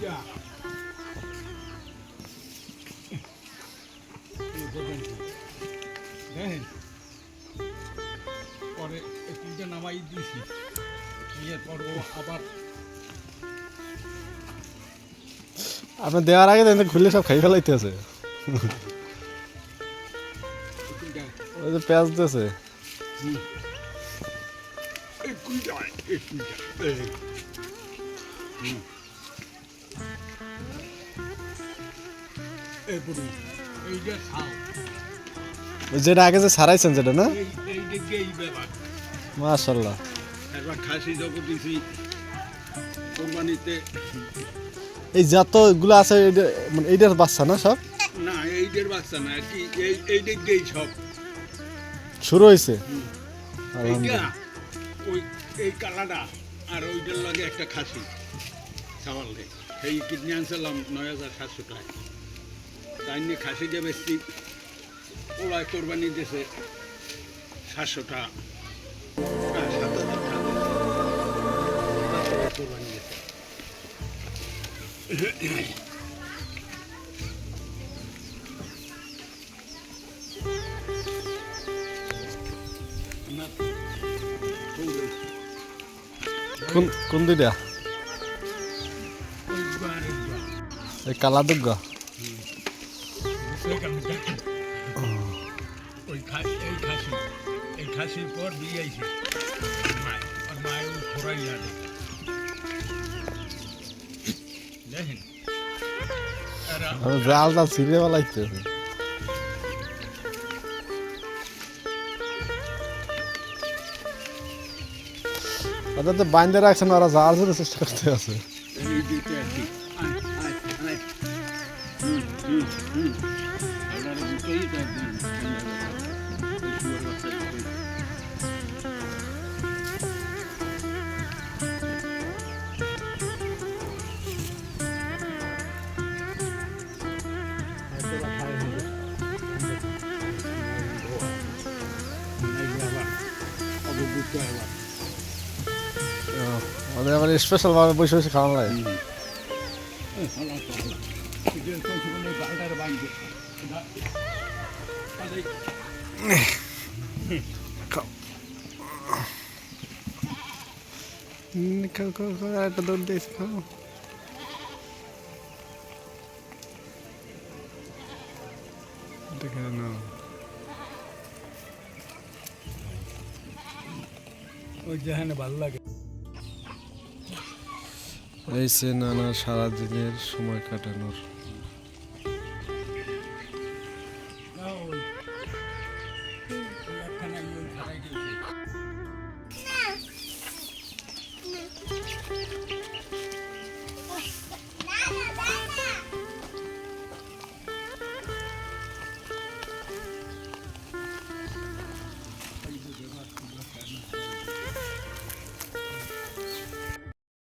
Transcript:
Yeah. পরে তিনটে নামাই দিয়েছি নিয়ে পর ও আবার আপনি দেওয়ার আগে দেখেন খুলে সব খাই ফেলাইতে আছে ওই যে পেঁয়াজ দিয়েছে এই পুরি যেটা আগে যে সারাইছেন যেটা, না? মাশাল্লাহ একবার খাসি যখন কোরবানিতে এই যতগুলো আছে মানে এইটার বাচ্চা না সব? না এইদের বাচ্চা না কি এই এই দিক দিয়েই সব শুরু হয়েছে ওই এই কালাটা আর ওইটার লগে একটা খাসি। সাওয়ালে সেই কিডনি আনছিলাম নয় হাজার সাতশো টাকা। তাই নিয়ে খাসি যে বেশি ওরা কোরবানি দিয়েছে সাতশো টাকা প্রায় সাত হাজার টাকা কোরবানি দিয়েছে কোন কোন দুইটা কালা দুগ্গা ওই খাসি এই খাসি এই খাসির পর দিয়ে আইছে মায় আর মায় ওই খোরাই আনে দেখেন এরা আমি জালটা ছিঁড়ে ফেলাইতে ওদের তো বাইন্দে রাখছেন ওরা জাল ধরে চেষ্টা করতে আছে এই দিতে আর কি আয় আয় আয় হুম হুম হুম আপনারা দুটোই তো একদম এই শুয়োর বাচ্চা দুটোই। এই যে আবার আবার দুটো আবার ওদের আবার স্পেশাল ভাবে বসে বসে খাওয়ানো লাগে হুম, খাও খাও একটা দৌড় দিয়েছে খাও দেখে নাও ওই যেখানে ভালো লাগে। এই সে নানা সারাদিনের সময় কাটানোর